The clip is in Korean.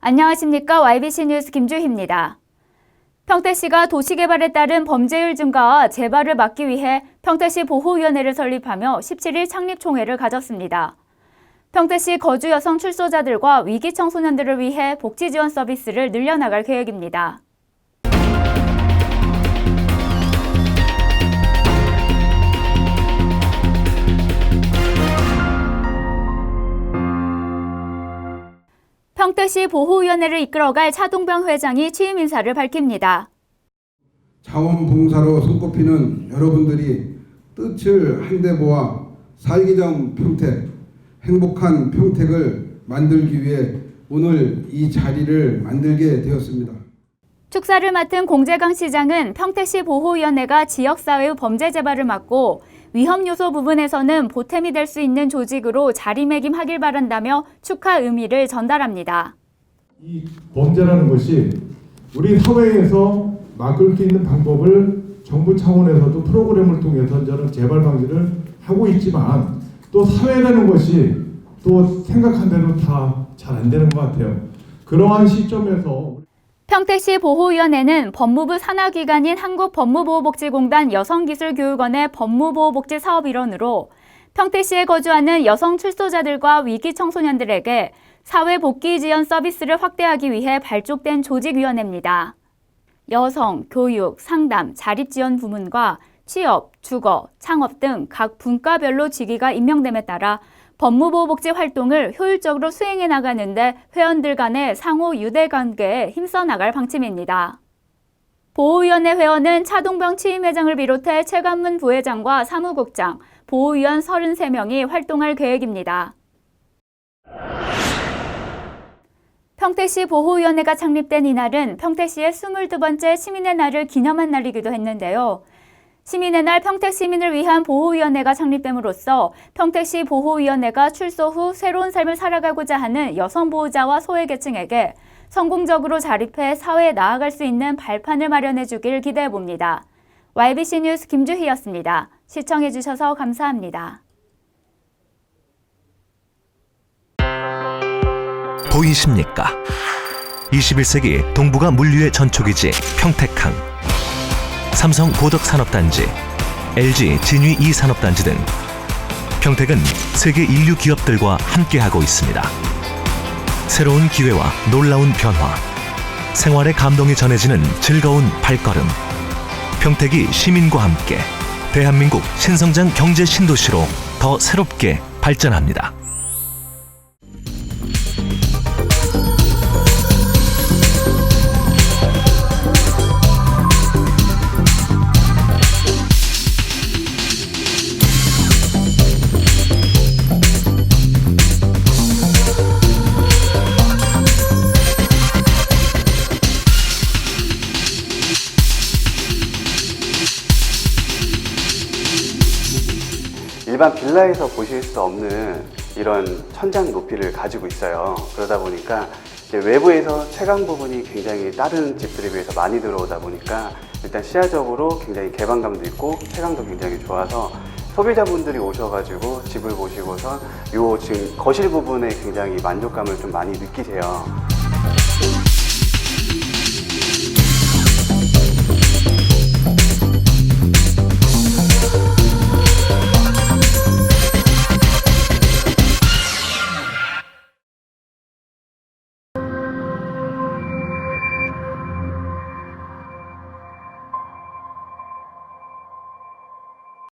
안녕하십니까. YBC 뉴스 김주희입니다. 평택시가 도시개발에 따른 범죄율 증가와 재발을 막기 위해 평택시 보호위원회를 설립하며 17일 창립총회를 가졌습니다. 평택시 거주 여성 출소자들과 위기 청소년들을 위해 복지 지원 서비스를 늘려나갈 계획입니다. 평택시 보호위원회를 이끌어갈 차동병 회장이 취임 인사를 밝힙니다. 자원봉사로 손꼽히는 여러분들이 뜻을 한데 모아 살기 전 평택, 행복한 평택을 만들기 위해 오늘 이 자리를 만들게 되었습니다. 축사를 맡은 공재강 시장은 평택시 보호위원회가 지역사회의 범죄 재발을 막고 위험 요소 부분에서는 보탬이 될 수 있는 조직으로 자리매김하길 바란다며 축하 의미를 전달합니다. 이 범죄라는 것이 우리 사회에서 막을 수 있는 방법을 정부 차원에서도 프로그램을 통해서 저는 재발 방지를 하고 있지만 또 사회라는 것이 또 생각한 대로 다 잘 안 되는 것 같아요. 그러한 시점에서 평택시 보호위원회는 법무부 산하기관인 한국법무보호복지공단 여성기술교육원의 법무보호복지 사업 일원으로 평택시에 거주하는 여성 출소자들과 위기 청소년들에게 사회복귀 지원 서비스를 확대하기 위해 발족된 조직위원회입니다. 여성, 교육, 상담, 자립지원 부문과 취업, 주거, 창업 등 각 분과별로 직위가 임명됨에 따라 법무보호복지 활동을 효율적으로 수행해 나가는데 회원들 간의 상호 유대 관계에 힘써 나갈 방침입니다. 보호위원회 회원은 차동병 취임회장을 비롯해 최관문 부회장과 사무국장, 보호위원 33명이 활동할 계획입니다. 평택시 보호위원회가 창립된 이날은 평택시의 22번째 시민의 날을 기념한 날이기도 했는데요. 시민의 날 평택 시민을 위한 보호위원회가 창립됨으로써 평택시 보호위원회가 출소 후 새로운 삶을 살아가고자 하는 여성 보호자와 소외계층에게 성공적으로 자립해 사회에 나아갈 수 있는 발판을 마련해 주길 기대해 봅니다. YBC 뉴스 김주희였습니다. 시청해 주셔서 감사합니다. 보이십니까? 21세기 동북아 물류의 전초기지 평택항 삼성 고덕 산업단지 LG 진위 2 산업단지 등 평택은 세계 인류 기업들과 함께하고 있습니다. 새로운 기회와 놀라운 변화 생활의 감동이 전해지는 즐거운 발걸음 평택이 시민과 함께 대한민국 신성장 경제 신도시로 더 새롭게 발전합니다. 일반 빌라에서 보실 수 없는 이런 천장 높이를 가지고 있어요. 그러다 보니까 외부에서 채광 부분이 굉장히 다른 집들에 비해서 많이 들어오다 보니까 일단 시야적으로 굉장히 개방감도 있고 채광도 굉장히 좋아서 소비자분들이 오셔가지고 집을 보시고서 요 지금 거실 부분에 굉장히 만족감을 좀 많이 느끼세요.